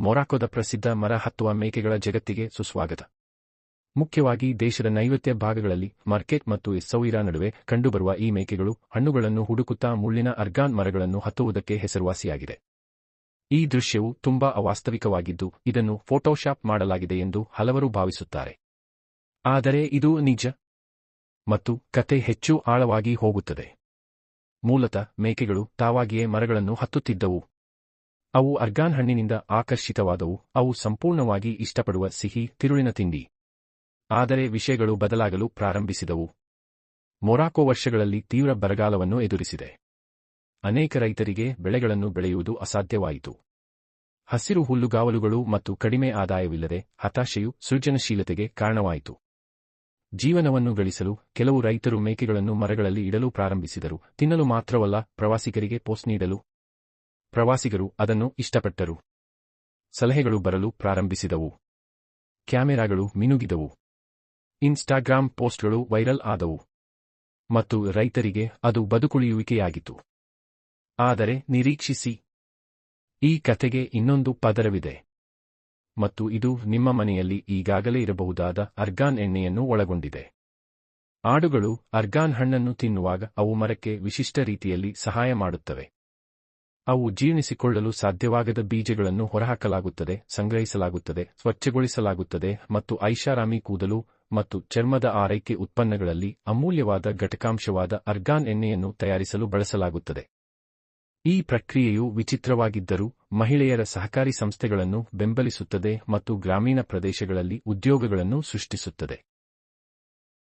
ಮೊರಾಕೋದ ಪ್ರಸಿದ್ಧ ಮರ ಹತ್ತುವ ಮೇಕೆಗಳ ಜಗತ್ತಿಗೆ ಸುಸ್ವಾಗತ. ಮುಖ್ಯವಾಗಿ ದೇಶದ ನೈಋತ್ಯ ಭಾಗಗಳಲ್ಲಿ ಮಾರ್ಕೆಟ್ ಮತ್ತು ಎಸ್ಸೌಯಿರಾ ನಡುವೆ ಕಂಡುಬರುವ ಈ ಮೇಕೆಗಳು ಹಣ್ಣುಗಳನ್ನು ಹುಡುಕುತ್ತಾ ಮುಳ್ಳಿನ ಅರ್ಗಾನ್ ಮರಗಳನ್ನು ಹತ್ತುವುದಕ್ಕೆ ಹೆಸರುವಾಸಿಯಾಗಿದೆ. ಈ ದೃಶ್ಯವು ತುಂಬಾ ಅವಾಸ್ತವಿಕವಾಗಿದ್ದು, ಇದನ್ನು ಫೋಟೋಶಾಪ್ ಮಾಡಲಾಗಿದೆ ಎಂದು ಹಲವರು ಭಾವಿಸುತ್ತಾರೆ. ಆದರೆ ಇದು ನಿಜ? ಮತ್ತು ಕತೆ ಹೆಚ್ಚು ಆಳವಾಗಿ ಹೋಗುತ್ತದೆ. ಮೂಲತಃ ಮೇಕೆಗಳು ತಾವಾಗಿಯೇ ಮರಗಳನ್ನು ಹತ್ತುತ್ತಿದ್ದವು. ಅವು ಅರ್ಗಾನ್ ಹಣ್ಣಿನಿಂದ ಆಕರ್ಷಿತವಾದವು. ಅವು ಸಂಪೂರ್ಣವಾಗಿ ಇಷ್ಟಪಡುವ ಸಿಹಿ, ತಿರುಳಿನ ತಿಂಡಿ. ಆದರೆ ವಿಷಯಗಳು ಬದಲಾಗಲು ಪ್ರಾರಂಭಿಸಿದವು. ಮೊರಾಕೊ ವರ್ಷಗಳಲ್ಲಿ ತೀವ್ರ ಬರಗಾಲವನ್ನು ಎದುರಿಸಿದೆ. ಅನೇಕ ರೈತರಿಗೆ ಬೆಳೆಗಳನ್ನು ಬೆಳೆಯುವುದು ಅಸಾಧ್ಯವಾಯಿತು. ಹಸಿರು ಹುಲ್ಲುಗಾವಲುಗಳು ಮತ್ತು ಕಡಿಮೆ ಆದಾಯವಿಲ್ಲದೆ ಹತಾಶೆಯು ಸೃಜನಶೀಲತೆಗೆ ಕಾರಣವಾಯಿತು. ಜೀವನವನ್ನು ಗಳಿಸಲು ಕೆಲವು ರೈತರು ಮೇಕೆಗಳನ್ನು ಮರಗಳಲ್ಲಿ ಇಡಲು ಪ್ರಾರಂಭಿಸಿದರು. ತಿನ್ನಲು ಮಾತ್ರವಲ್ಲ, ಪ್ರವಾಸಿಗರಿಗೆ ಪೋಸ್ಟ್ ನೀಡಲು ಪ್ರವಾಸಿಗರು ಅದನ್ನು ಇಷ್ಟಪಟ್ಟರು. ಸಲಹೆಗಳು ಬರಲು ಪ್ರಾರಂಭಿಸಿದವು. ಕ್ಯಾಮೆರಾಗಳು ಮಿನುಗಿದವು. ಇನ್ಸ್ಟಾಗ್ರಾಮ್ ಪೋಸ್ಟ್ಗಳು ವೈರಲ್ ಆದವು. ಮತ್ತು ರೈತರಿಗೆ ಅದು ಬದುಕುಳಿಯುವಿಕೆಯಾಗಿತು ಆದರೆ ನಿರೀಕ್ಷಿಸಿ. ಈ ಕಥೆಗೆ ಇನ್ನೊಂದು ಪದರವಿದೆ. ಮತ್ತು ಇದು ನಿಮ್ಮ ಮನೆಯಲ್ಲಿ ಈಗಾಗಲೇ ಇರಬಹುದಾದ ಅರ್ಗಾನ್ ಎಣ್ಣೆಯನ್ನು ಒಳಗೊಂಡಿದೆ. ಆಡುಗಳು ಅರ್ಗಾನ್ ಹಣ್ಣನ್ನು ತಿನ್ನುವಾಗ ಅವು ಮರಕ್ಕೆ ವಿಶಿಷ್ಟ ರೀತಿಯಲ್ಲಿ ಸಹಾಯ ಮಾಡುತ್ತವೆ. ಅವು ಜೀರ್ಣಿಸಿಕೊಳ್ಳಲು ಸಾಧ್ಯವಾಗದ ಬೀಜಗಳನ್ನು ಹೊರಹಾಕಲಾಗುತ್ತದೆ, ಸಂಗ್ರಹಿಸಲಾಗುತ್ತದೆ, ಸ್ವಚ್ಛಗೊಳಿಸಲಾಗುತ್ತದೆ ಮತ್ತು ಐಷಾರಾಮಿ ಕೂದಲು ಮತ್ತು ಚರ್ಮದ ಆರೈಕೆ ಉತ್ಪನ್ನಗಳಲ್ಲಿ ಅಮೂಲ್ಯವಾದ ಘಟಕಾಂಶವಾದ ಅರ್ಗಾನ್ ಎಣ್ಣೆಯನ್ನು ತಯಾರಿಸಲು ಬಳಸಲಾಗುತ್ತದೆ. ಈ ಪ್ರಕ್ರಿಯೆಯು ವಿಚಿತ್ರವಾಗಿದ್ದರೂ ಮಹಿಳೆಯರ ಸಹಕಾರಿ ಸಂಸ್ಥೆಗಳನ್ನು ಬೆಂಬಲಿಸುತ್ತದೆ ಮತ್ತು ಗ್ರಾಮೀಣ ಪ್ರದೇಶಗಳಲ್ಲಿ ಉದ್ಯೋಗಗಳನ್ನು ಸೃಷ್ಟಿಸುತ್ತದೆ.